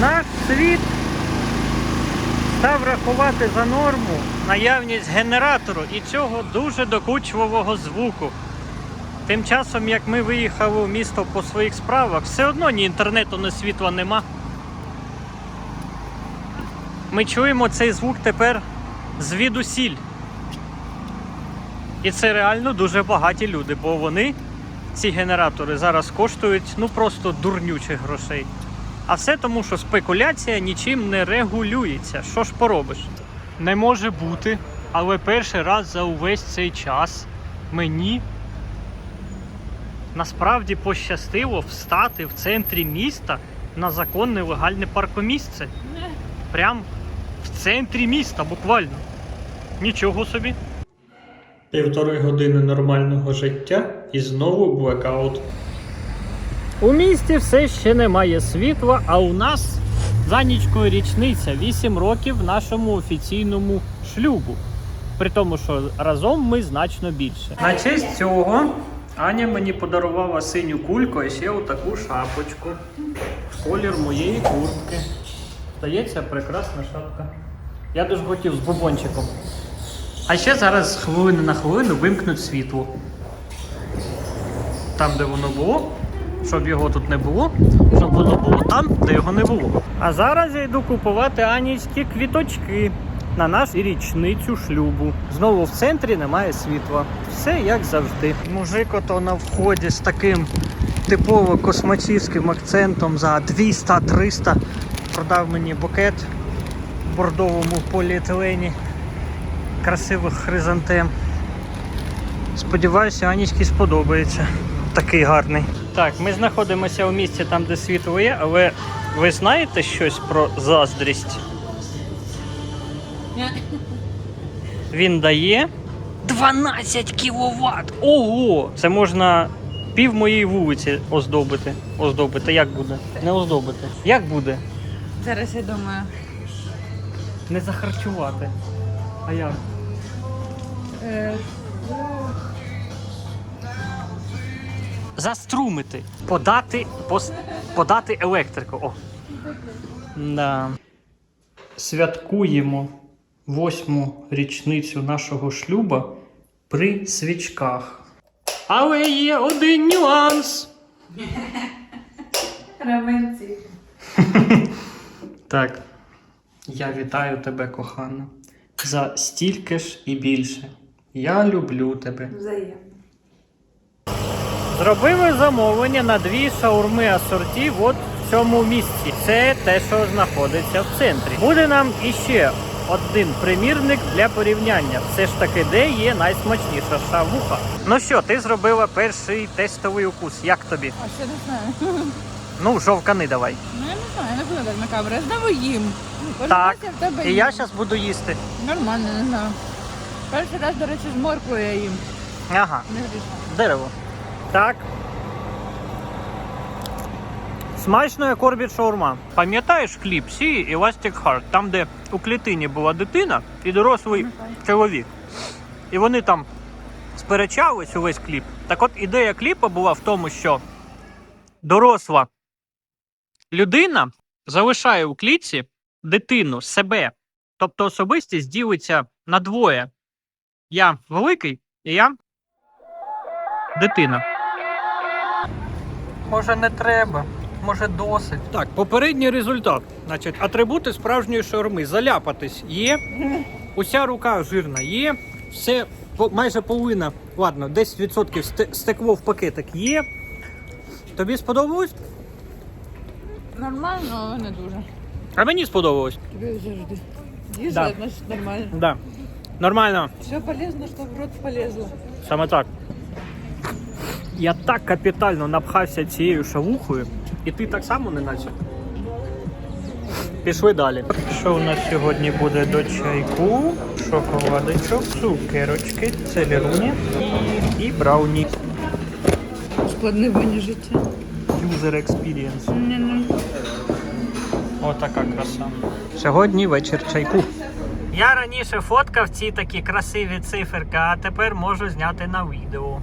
Наш світ став рахувати за норму наявність генератору і цього дуже докучливого звуку. Тим часом, як ми виїхали в місто по своїх справах, все одно ні інтернету, ні світла нема. Ми чуємо цей звук тепер звідусіль. І це реально дуже багаті люди, бо вони, ці генератори, зараз коштують ну просто дурнючих грошей. А все тому, що спекуляція нічим не регулюється. Що ж поробиш? Не може бути, але перший раз за увесь цей час мені насправді пощастило встати в центрі міста на законне легальне паркомісце. Прям в центрі міста, буквально. Нічого собі. Півтори години нормального життя і знову блекаут. У місті все ще немає світла, а у нас за нічкою річниця 8 років нашому офіційному шлюбу. При тому, що разом ми значно більше. На честь цього Аня мені подарувала синю кульку і ще отаку шапочку. Колір моєї куртки. Здається, прекрасна шапка. Я дуже хотів з бубончиком. А ще зараз з хвилини на хвилину вимкнуть світло. Там, де воно було, щоб його тут не було, щоб воно було там, де його не було. А зараз я йду купувати анічки квіточки на наш річницю шлюбу. Знову в центрі немає світла. Все як завжди. Мужик ото на вході з таким типово космачівським акцентом за 200-300 продав мені букет в бордовому поліетилені красивих хризантем. Сподіваюся, Анічці сподобається. Такий гарний. Так, ми знаходимося у місці там, де світло є, але ви знаєте щось про заздрість? Він дає 12 кВт. Ого! Це можна пів моєї вулиці оздобити. Оздобити. Як буде? Не оздобити. Як буде? Зараз я думаю. Не захарчувати. А як? Е, Заструмити. Подати, пос, подати електрику. О. Да. Святкуємо восьму річницю нашого шлюба при свічках. Але є один нюанс. Раменці. Так. Я вітаю тебе, кохана. За стільки ж і більше. Я люблю тебе. Взаємно. Зробили замовлення на дві шаурми асорті от в цьому місці. Це те, що знаходиться в центрі. Буде нам іще один примірник для порівняння. Все ж таки, де є найсмачніша шавуха. Ну що, ти зробила перший тестовий укус. Як тобі? А ще не знаю. Ну, жовкани давай. Ну я не знаю, не буду так на камеру. Я знову їм. Кожен Так. раз я в тебе І їм. я зараз буду їсти. Нормально, не знаю. Перший раз, до речі, з морквою я їм. Ага, Не грішно. дерево. Так. Смачно як шаурма. Пам'ятаєш кліп Сі Elastic Heart, там, де у клітині була дитина і дорослий чоловік. І вони там сперечались увесь кліп. Так от ідея кліпа була в тому, що доросла людина залишає у клітці дитину, себе. Тобто особистість ділиться на двоє. Я великий і я дитина. Може не треба, може досить. Так, попередній результат. Значить, атрибути справжньої шаурми. Заляпатись є, уся рука жирна є, все майже половина, ладно, 10% сте- стекло в пакетик є. Тобі сподобалось? Нормально, але не дуже. А мені сподобалось. Тобі завжди. Їж, Да. значить нормально. Да. Нормально. Все полезно, що в рот полезло. Саме так. Я так капітально напхався цією шавухою, і ти так само не наче. Пішли далі. Що у нас сьогодні буде до чайку? Шоколадочок, цукерочки, целеруні і, і брауні. Складне вині життя. User experience. Не-не. Отака краса. Сьогодні вечір чайку. Я раніше фоткав ці такі красиві циферки, а тепер можу зняти на відео.